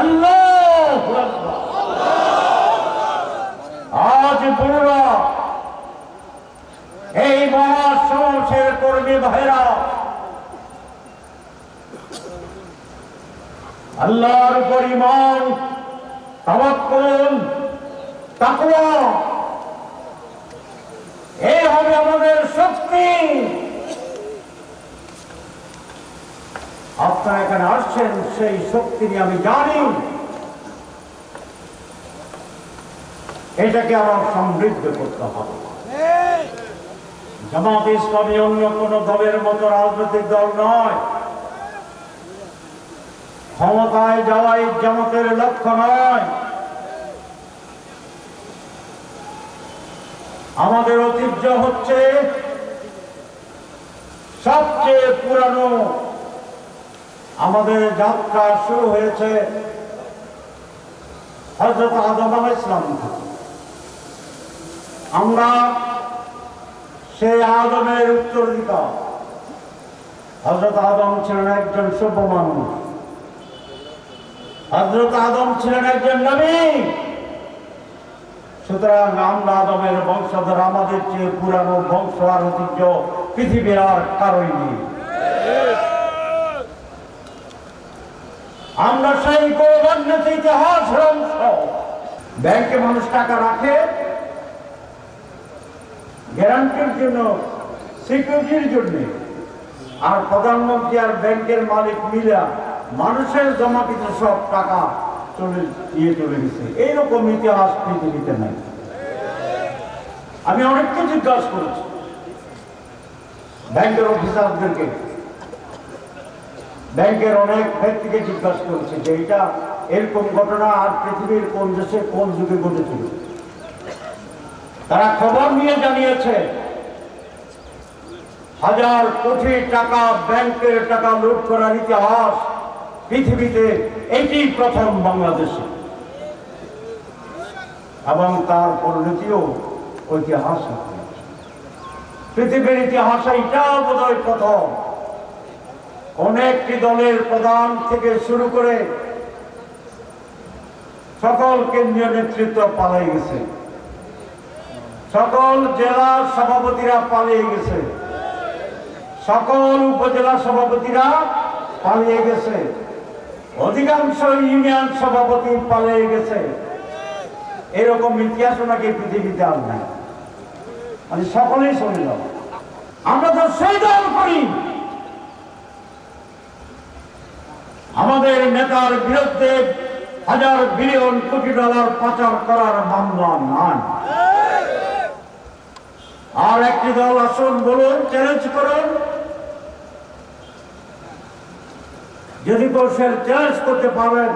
আল্লাহ আজ বড়রা, এই মহাসমাজের কর্মী ভাইরা আল্লাহর উপর ইমান তাকওয়া এই হবে আমাদের শক্তি। আপনারা এখানে আসছেন, সেই শক্তি নিয়ে আমি জানি। এটাকে আরও সমৃদ্ধ করতে হবে। জামাত ইসলামী অন্য কোন দলের মতো রাজনৈতিক দল নয়। ক্ষমতায় যাওয়াই জামাতের লক্ষ্য নয়। আমাদের ঐতিহ্য হচ্ছে সবচেয়ে পুরানো আমাদের যাত্রা শুরু হয়েছে হজরত আদম আলাহ ইসলাম আমরা সেই আদমের উত্তরাধিকার হজরত আদম ছিলেন একজন সভ্য মানুষ হজরত আদম ছিলেন একজন নবী। সুতরাং আমরা আদমের বংশধর, আমাদের চেয়ে পুরানো বংশ আর ঐতিহ্য পৃথিবীর আর কারোই নেই। আমরা সেই গৌরবান্বিত ইতিহাসের অংশ ব্যাংকে মানুষ টাকা রাখে গ্যারান্টির জন্য সিকিউরিটির জন্য। আর প্রধানমন্ত্রী আর ব্যাংকের মালিক মিলা মানুষের জমাকৃত সব টাকা চলে দিয়ে চলে গেছে। এইরকম ইতিহাস পৃথিবীতে নাই। আমি অনেককে জিজ্ঞাসা করেছি। ব্যাংকের অফিসারদেরকে। ব্যাংকের অনেক ব্যক্তিকে জিজ্ঞাসা করছে যে এটা এরকম ঘটনা আর পৃথিবীর কোন দেশে কোন যুগে ঘটেছিল। তারা খবর নিয়ে জানিয়েছে, হাজার কোটি টাকা ব্যাংকের টাকা লুট করার ইতিহাস পৃথিবীতে এটি প্রথম বাংলাদেশে। এবং তার পরিণতিও ঐতিহাসিক। পৃথিবীর ইতিহাসে এটাও বোধহয় প্রথম। অনেকটি দলের প্রধান থেকে শুরু করে সকল কেন্দ্রীয় নেতৃত্ব পালাই গেছে। সকল জেলা সভাপতিরা পালিয়ে গেছে। সকল উপজেলা সভাপতিরা পালিয়ে গেছে। অধিকাংশ ইউনিয়ন সভাপতি পালিয়ে গেছে। এরকম ইতিহাস নাকি পৃথিবীতে আর নাই। মানে সকলেই যাও আমরা তো সেই দল করি আমাদের নেতার বিরুদ্ধে হাজার বিলিয়ন কোটি ডলার পাচার করার মামলা নাই। আর একটি দল আসুন, বলুন চ্যালেঞ্জ করুন। যদি কোষের চ্যালেঞ্জ করতে পারেন,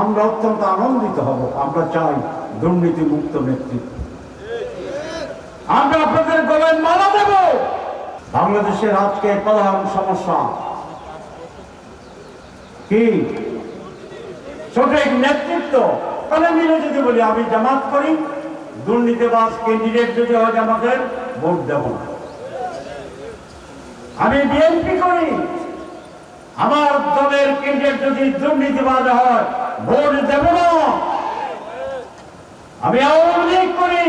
আমরা অত্যন্ত আনন্দিত হব। আমরা চাই দুর্নীতি মুক্ত নেতৃত্ব। আমরা আপনাদের গলায় মালা দেব। বাংলাদেশের আজকে প্রধান সমস্যা কি? সঠিক নেতৃত্ব। তাহলে মিলে যদি বলি, আমি জামাত করি, দুর্নীতিবাজ ক্যান্ডিডেট যদি হয় জামাতের ভোট দেব না। আমি বিএনপি করি। আমার দলের যদি দুর্নীতিবাজ হয়, ভোট দেব না। আমি আওয়ামী লীগ করি।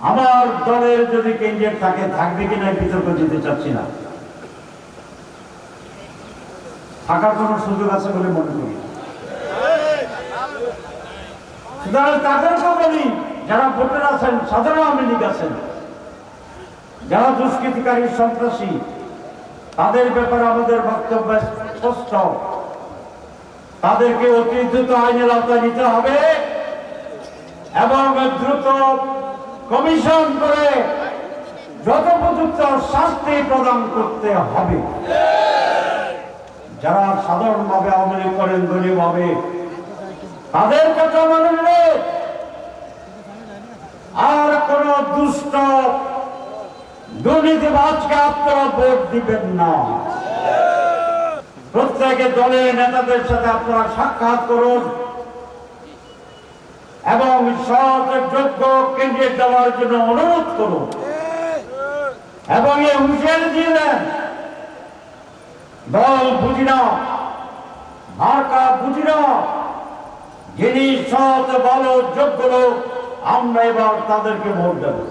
আমার দলের যদি থাকে, থাকবে কিনা বিতর্ক যেতে চাচ্ছি না। থাকার কোন সুযোগ আছে বলে মনে করি। যারা ভোটার আছেন, সাধারণ আওয়ামী লীগ আছেন, যারা দুষ্কৃতিকারী সন্ত্রাসী, তাদের ব্যাপারে আমাদের বক্তব্য স্পষ্ট। তাদেরকে অতি দ্রুত আইনের আওতায় নিতে হবে এবং দ্রুত কমিশন করে যথোপযুক্ত শাস্তি প্রদান করতে হবে। যারা সাধারণভাবে আওয়ামী লীগ করেন, দলীয়ভাবে, তাদের কথা মানলে আর কোন দুষ্ট দুর্নীতিবাজকে আপনারা ভোট দিবেন না। প্রত্যেকে দলের নেতাদের সাথে আপনারা সাক্ষাৎ করুন। এবং সৎ, যোগ্য কেন্দ্রে দেওয়ার জন্য অনুরোধ করুন। এবং এই হুঁশিয়ারি দিলেন দল বুঝি না মার্কা বুঝি না যিনি সৎ, ভালো, যোগ্য লোক, আমরা এবার তাদেরকে ভোট দেবো।